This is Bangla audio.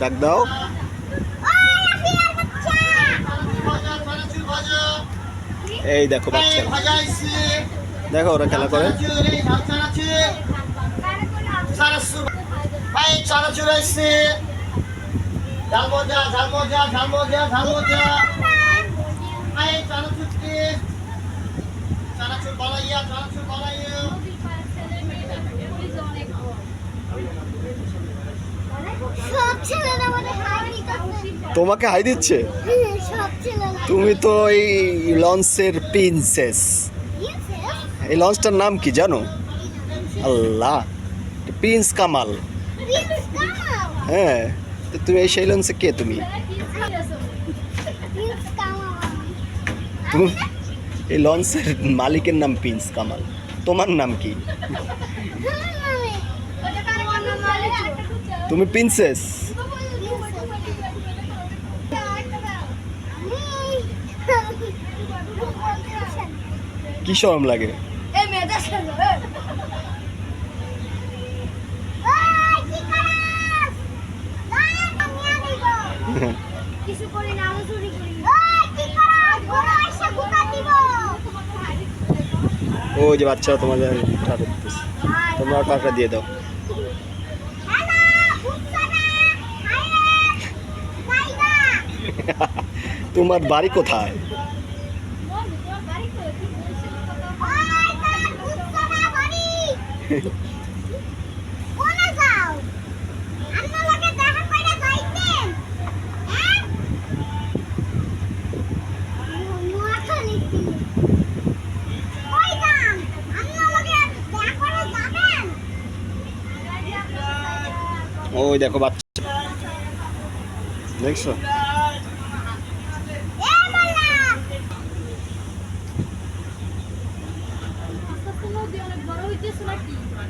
ডাক দাও। এই দেখো বাচ্চা। দেখো ওরা খেলা করে। ঝালমজা ঝালমজা ঝালমজা ঝালমজা। তোমাকে হাই দিচ্ছে? তুমি তো এই লঞ্চের প্রিন্সেস এই লঞ্চটার নাম কি জানো? আল্লাহ প্রিন্স কামাল। হ্যাঁ তো তুমি এই সেই লঞ্চে কে তুমি? তুমি এই লঞ্চের মালিকের নাম প্রিন্স কামাল। তোমার নাম কি? তুমি প্রিন্সেস কি শরম লাগে? কিছু করি না চুরি করি দিব? ও যে বাচ্চারা তোমাদের তোমরা টাকা দিয়ে দাও। তোমার বাড়ি কোথায়? ওই দেখো বাচ্চা। বাড়ি কোনে যাও আন্না লাগে দেখা কইরা যাইতেন হ্যাঁ নোয়াখালী কি কই যান আন্না লাগে দেখা করে যাবেন ওই দেখো বাচ্চা দেখছ এ বলা অনেক বড় হইতেছে নাকি?